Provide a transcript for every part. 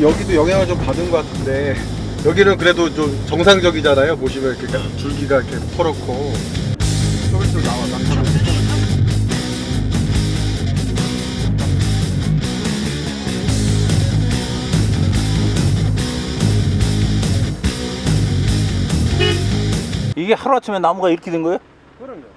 여기도 영향을 좀 받은 것 같은데 여기는 그래도 좀 정상적이잖아요. 보시면 이렇게 줄기가 이렇게 퍼렇고 여기서 나와 나타나. 이게 하루아침에 나무가 이렇게 된 거예요? 그럼요.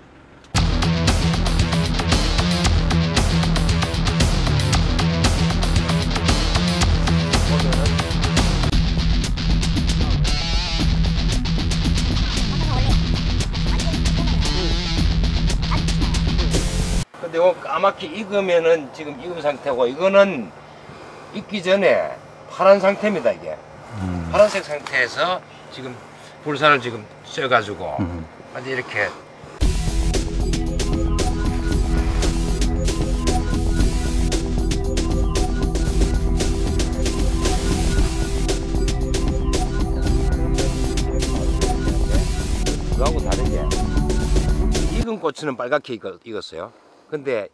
근데 이거 까맣게 익으면은 지금 익은 상태고 이거는 익기 전에 파란 상태입니다 이게. 파란색 상태에서 지금 불산을 지금 쪄가지고 아주 이렇게. 그거하고 다르게. 익은 고추는 빨갛게 익었, 익었어요. 근데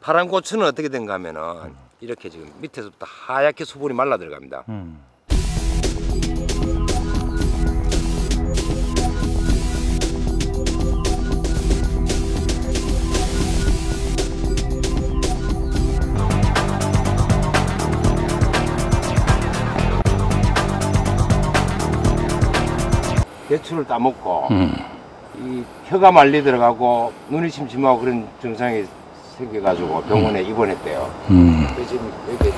파란 고추는 어떻게 된가 하면은 이렇게 지금 밑에서부터 하얗게 수분이 말라 들어갑니다. 음. 대추를 따먹고 음. 이 혀가 말리 들어가고 눈이 침침하고 그런 증상이 생겨가지고 병원에 입원했대요. 음. 그래서 지금 여기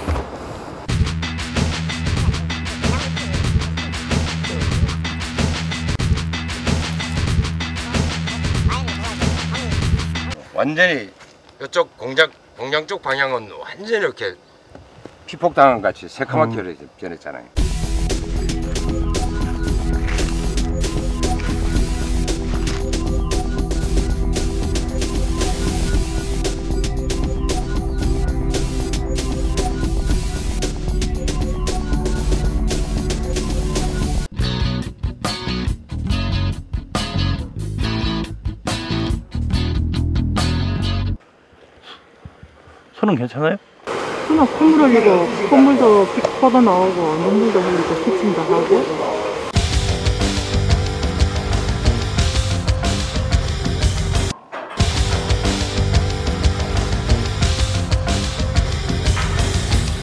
완전히 이쪽 공장 공장 쪽 방향은 완전히 이렇게 피폭당한 같이 새카맣게 변했잖아요. 손은 괜찮아요? 하나 콧물 흘리고 콧물도 피 퍼져 나오고 눈물도 흘리고 기침도 하고